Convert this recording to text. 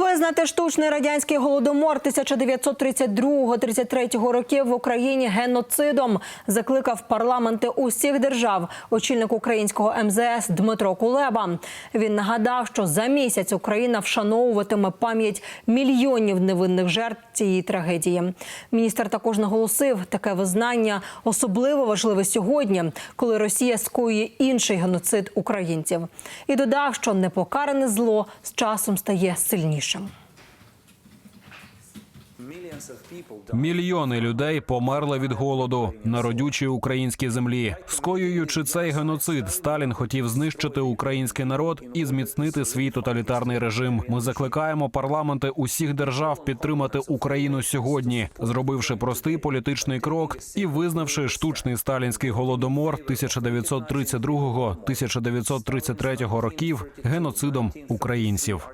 Визнати штучний радянський голодомор 1932-33 років в Україні геноцидом закликав парламенти усіх держав очільник українського МЗС Дмитро Кулеба. Він нагадав, що за місяць Україна вшановуватиме пам'ять мільйонів невинних жертв цієї трагедії. Міністр також наголосив, таке визнання особливо важливе сьогодні, коли Росія скоює інший геноцид українців. І додав, що непокаране зло з часом стає сильнішим. Мільйони людей померли від голоду на родючій українській землі. Скоюючи цей геноцид, Сталін хотів знищити український народ і зміцнити свій тоталітарний режим. Ми закликаємо парламенти усіх держав підтримати Україну сьогодні, зробивши простий політичний крок і визнавши штучний сталінський голодомор 1932-1933 років геноцидом українців.